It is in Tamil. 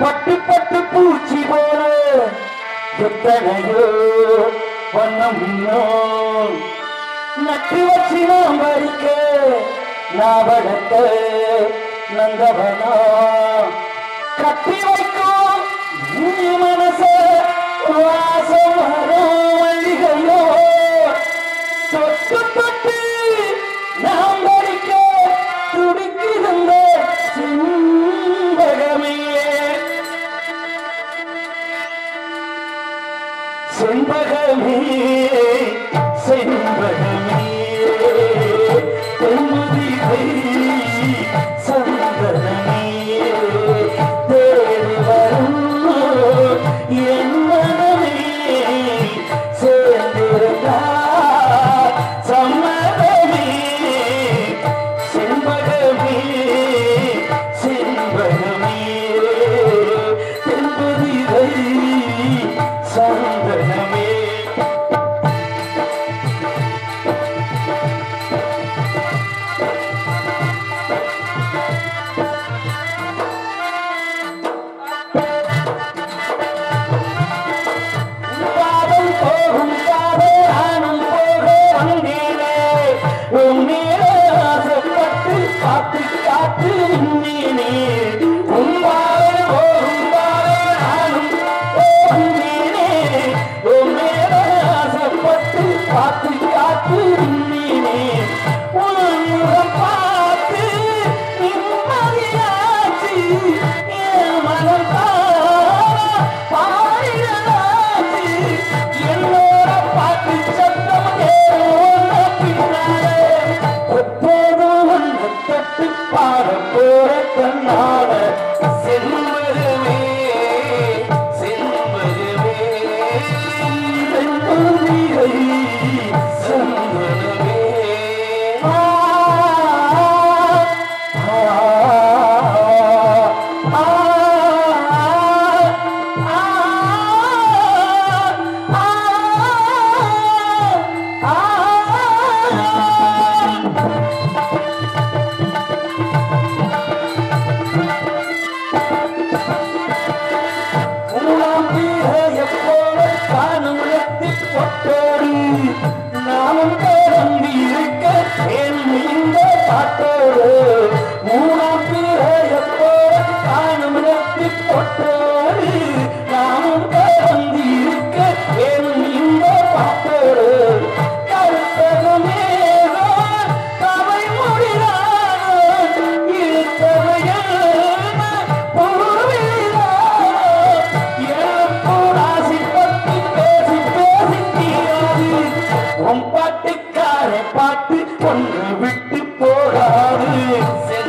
பட்டு பட்டு பூச்சி போல எத்தனையோ வண்ணம் நட்டு வச்சு நாம் வரிக்க நாவடத்தை நந்தவனா. கட்டி வைக்கும் செண்பகமே செண்பகமே. சந்தனமே. தேவரும் ஏ Bye. Purat Nam. பாட்டுக்கார பாட்டு கொண்டு விட்டு போகாது